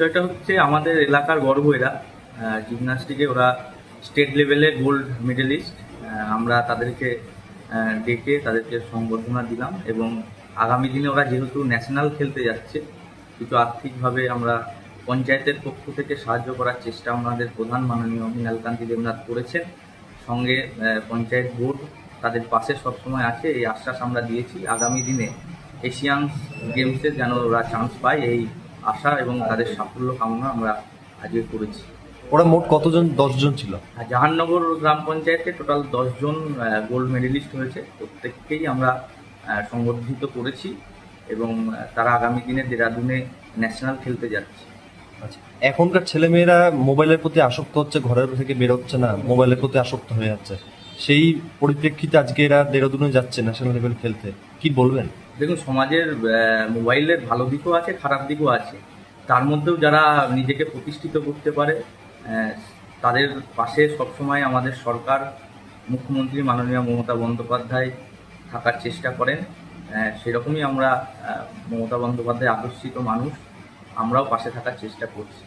বিষয়টা হচ্ছে আমাদের এলাকার গর্ব এরা জিমনাস্টিকে ওরা স্টেট লেভেলে গোল্ড মেডেলিস্ট আমরা তাদেরকে ডেকে তাদেরকে সংবর্ধনা দিলাম এবং আগামী দিনে ওরা যেহেতু ন্যাশনাল খেলতে যাচ্ছে কিন্তু আর্থিকভাবে আমরা পঞ্চায়েতের পক্ষ থেকে সাহায্য করার চেষ্টা আমাদের প্রধান মাননীয় মৃণালকান্তি দেবনাথ করেছেন। সঙ্গে পঞ্চায়েত বোর্ড তাদের পাশে সবসময় আছে, এই আশ্বাস আমরা দিয়েছি। আগামী দিনে এশিয়ান গেমসে যেন ওরা চান্স পায়, এই আশা এবং তাদের সাফল্য কামনা আমরা আজকে করেছি। ওরা মোট কতজন? দশজন ছিল? জাহাননগর গ্রাম পঞ্চায়েতে টোটাল দশজন গোল্ড মেডেলিস্ট হয়েছে। প্রত্যেককেই আমরা সংবর্ধিত করেছি এবং তারা আগামী দিনে দেরাদুনে ন্যাশনাল খেলতে যাচ্ছে। আচ্ছা এখনকার ছেলেমেয়েরা মোবাইলের প্রতি আসক্ত হচ্ছে ঘরের থেকে বেরোচ্ছে না মোবাইলের প্রতি আসক্ত হয়ে যাচ্ছে। সেই পরিপ্রেক্ষিতে আজকে এরা দেরাদুনে যাচ্ছে ন্যাশনাল লেভেল খেলতে। কি বলবেন? দেখুন, সমাজের মোবাইলের ভালো দিকও আছে, খারাপ দিকও আছে। তার মধ্যেও যারা নিজেকে প্রতিষ্ঠিত করতে পারে তাদের পাশে সবসময় আমাদের সরকার, মুখ্যমন্ত্রী মাননীয় মমতা বন্দ্যোপাধ্যায় থাকার চেষ্টা করেন। সেরকমই আমরা মমতা বন্দ্যোপাধ্যায় আকর্ষিত মানুষ, আমরাও পাশে থাকার চেষ্টা করছি।